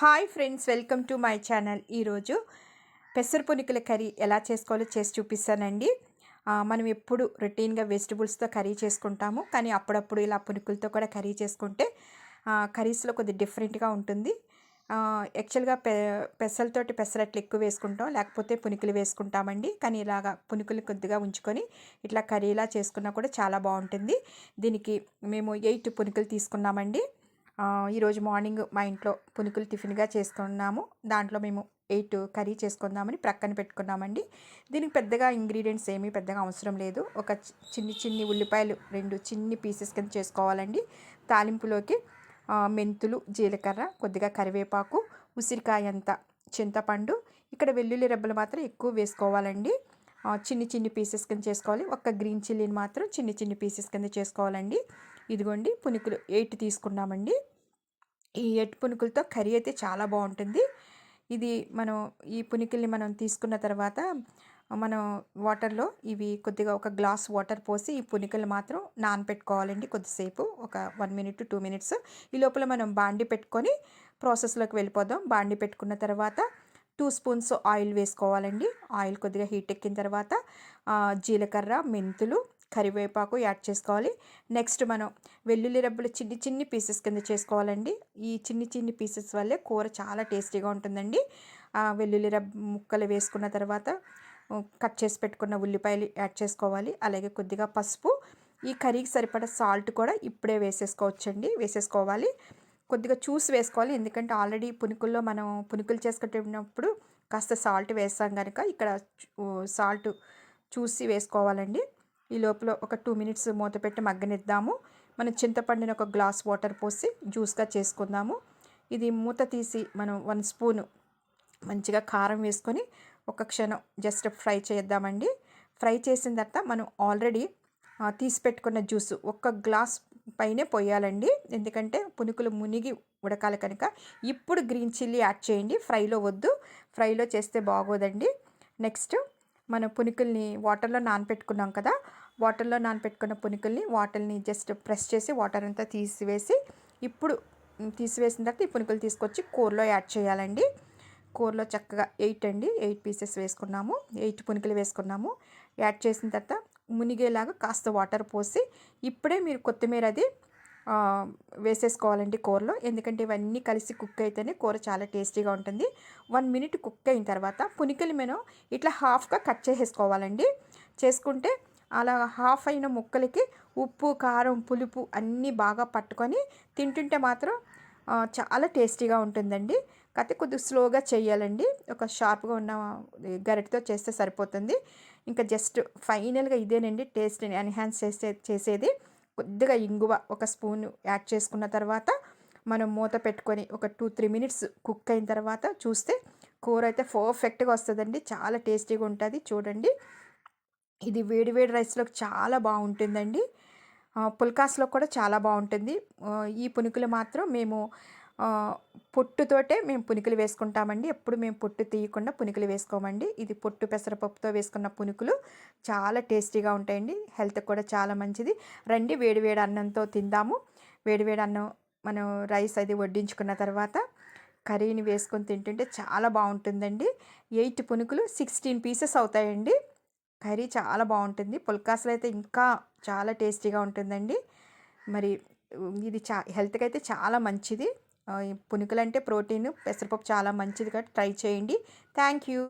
Hi friends welcome to my channel. ఈరోజు పెసర పునికల curry ఎలా చేసుకోవాలో చేసి చూపిస్తానండి. మనం ఎప్పుడు రొటీన్గా వెజిటబుల్స్తో కర్రీ చేసుకుంటాము కానీ అప్పుడప్పుడు ఇలా పునుకులతో కూడా కర్రీ చేసుకుంటే కర్రీస్లో కొద్ది డిఫరెంట్గా ఉంటుంది. యాక్చువల్గా పె పెసలతోటి పెసరట్లు ఎక్కువ వేసుకుంటాం లేకపోతే పునుకులు వేసుకుంటామండి. కానీ ఇలాగ పునుకులు కొద్దిగా ఉంచుకొని ఇట్లా కర్రీలా చేసుకున్నా కూడా చాలా బాగుంటుంది. దీనికి మేము ఎయిట్ పునుకులు తీసుకున్నామండి. ఈరోజు మార్నింగ్ మా ఇంట్లో పునుకులు టిఫిన్గా చేసుకున్నాము దాంట్లో మేము ఎయిట్ కర్రీ చేసుకుందామని ప్రక్కన పెట్టుకున్నామండి. దీనికి పెద్దగా ఇంగ్రీడియంట్స్ ఏమీ పెద్దగా అవసరం లేదు. ఒక చిన్ని చిన్ని ఉల్లిపాయలు రెండు చిన్ని పీసెస్ కింద చేసుకోవాలండి. తాలింపులోకి మెంతులు జీలకర్ర కొద్దిగా కరివేపాకు ఉసిరికాయ అంత చింతపండు ఇక్కడ వెల్లుల్లి రెబ్బలు మాత్రం ఎక్కువ వేసుకోవాలండి. చిన్ని చిన్ని పీసెస్ కింద చేసుకోవాలి. ఒక్క గ్రీన్ చిల్లీని మాత్రం చిన్ని చిన్ని పీసెస్ కింద చేసుకోవాలండి. ఇదిగోండి పునుకులు ఎయిట్ తీసుకున్నామండి. ఈ ఎయిట్ పునుకులతో కర్రీ అయితే చాలా బాగుంటుంది. ఇది మనం ఈ పునుకుల్ని మనం తీసుకున్న తర్వాత మనం వాటర్లో ఇవి కొద్దిగా ఒక గ్లాస్ వాటర్ పోసి ఈ పునికలు మాత్రం నానపెట్టుకోవాలండి కొద్దిసేపు. ఒక వన్ మినిట్ టూ మినిట్స్. ఈ లోపల మనం బాండి పెట్టుకొని ప్రాసెస్లోకి వెళ్ళిపోదాం. బాండి పెట్టుకున్న తర్వాత టూ స్పూన్స్ ఆయిల్ వేసుకోవాలండి. ఆయిల్ కొద్దిగా హీట్ ఎక్కిన తర్వాత జీలకర్ర మెంతులు కరివేపాకు యాడ్ చేసుకోవాలి. నెక్స్ట్ మనం వెల్లుల్లి రబ్బలు చిన్ని చిన్ని పీసెస్ కింద చేసుకోవాలండి. ఈ చిన్ని చిన్ని పీసెస్ వల్లే కూర చాలా టేస్టీగా ఉంటుందండి. ఆ, వెల్లుల్లి రబ్బ ముక్కలు వేసుకున్న తర్వాత కట్ చేసి పెట్టుకున్న ఉల్లిపాయలు యాడ్ చేసుకోవాలి. అలాగే కొద్దిగా పసుపు ఈ కర్రీకి సరిపడా సాల్ట్ కూడా ఇప్పుడే వేసేసుకోవచ్చండి. వేసేసుకోవాలి. కొద్దిగా చూసి వేసుకోవాలి. ఎందుకంటే ఆల్రెడీ పునుకుల్లో మనం పునుకులు చేసుకునేటప్పుడు కాస్త సాల్ట్ వేస్తాం కనుక ఇక్కడ సాల్ట్ చూసి వేసుకోవాలండి. ఈ లోపల ఒక టూ మినిట్స్ మూత పెట్టి మగ్గనిద్దాము. మనం చింతపండుని ఒక గ్లాస్ వాటర్ పోసి జ్యూస్గా చేసుకుందాము. ఇది మూత తీసి మనం వన్ స్పూను మంచిగా కారం వేసుకొని ఒక క్షణం జస్ట్ ఫ్రై చేద్దామండి. ఫ్రై చేసిన తర్వాత మనం ఆల్రెడీ తీసి పెట్టుకున్న జ్యూస్ ఒక్క గ్లాస్ పైనే పోయాలండి. ఎందుకంటే పునుకులు మునిగి ఉడకాలి కనుక. ఇప్పుడు గ్రీన్ చిల్లీ యాడ్ చేయండి. ఫ్రైలో వద్దు. ఫ్రైలో చేస్తే బాగోదండి. నెక్స్ట్ మన పునుకుల్ని వాటర్లో నానపెట్టుకున్నాం కదా వాటర్లో నానపెట్టుకున్న పునుకుల్ని వాటర్ని జస్ట్ ప్రెస్ చేసి వాటర్ అంతా తీసివేసి ఇప్పుడు తీసివేసిన తర్వాత ఈ పునుకులు తీసుకొచ్చి కూరలో యాడ్ చేయాలండి. కూరలో చక్కగా ఎయిట్ అండి ఎయిట్ పీసెస్ వేసుకున్నాము ఎయిట్ పునుకులు వేసుకున్నాము. యాడ్ చేసిన తర్వాత మునిగేలాగా కాస్త వాటర్ పోసి ఇప్పుడే మీరు కొత్తిమీర అది వేసేసుకోవాలండి కూరలో. ఎందుకంటే ఇవన్నీ కలిసి కుక్ అయితేనే కూర చాలా టేస్టీగా ఉంటుంది. వన్ మినిట్ కుక్ అయిన తర్వాత పునికలు మేము ఇట్లా హాఫ్గా కట్ చేసేసుకోవాలండి. చేసుకుంటే అలా హాఫ్ అయిన ముక్కలకి ఉప్పు కారం పులుపు అన్నీ బాగా పట్టుకొని తింటుంటే మాత్రం చాలా టేస్టీగా ఉంటుందండి. కాకపోతే కొద్దిగా స్లోగా చేయాలండి. ఒక షార్ప్గా ఉన్న గరిటతో చేస్తే సరిపోతుంది. ఇంకా జస్ట్ ఫైనల్గా ఇదేనండి టేస్ట్ని ఎన్హాన్స్ చేసే చేసేది. కొద్దిగా ఇంగువ ఒక స్పూన్ యాడ్ చేసుకున్న తర్వాత మనం మూత పెట్టుకొని ఒక టూ త్రీ మినిట్స్ కుక్ అయిన తర్వాత చూస్తే కూర అయితే పర్ఫెక్ట్గా వస్తుందండి. చాలా టేస్టీగా ఉంటుంది. చూడండి. ఇది వేడి వేడి రైస్లోకి చాలా బాగుంటుందండి. పుల్కాస్లో కూడా చాలా బాగుంటుంది. ఈ పునుకులు మాత్రం మేము పొట్టుతోటే మేము పునుకులు వేసుకుంటామండి. ఎప్పుడు మేము పొట్టు తీయకుండా పునుకులు వేసుకోమండి. ఇది పొట్టు పెసరపప్పుతో వేసుకున్న పునుకులు చాలా టేస్టీగా ఉంటాయండి. హెల్త్ కూడా చాలా మంచిది. రండి వేడి వేడి అన్నంతో తిందాము. వేడి వేడి అన్నం మనం రైస్ అది వడ్డించుకున్న తర్వాత కర్రీని వేసుకొని తింటుంటే చాలా బాగుంటుందండి. ఎయిట్ పునుకులు సిక్స్టీన్ పీసెస్ అవుతాయండి. కర్రీ చాలా బాగుంటుంది. పుల్కాసులు అయితే ఇంకా చాలా టేస్టీగా ఉంటుందండి. మరి ఇది చా హెల్త్కి అయితే చాలా మంచిది. పునుకులంటే ప్రోటీన్ పెసరపప్పు చాలా మంచిది కాబట్టి ట్రై చేయండి. Thank you.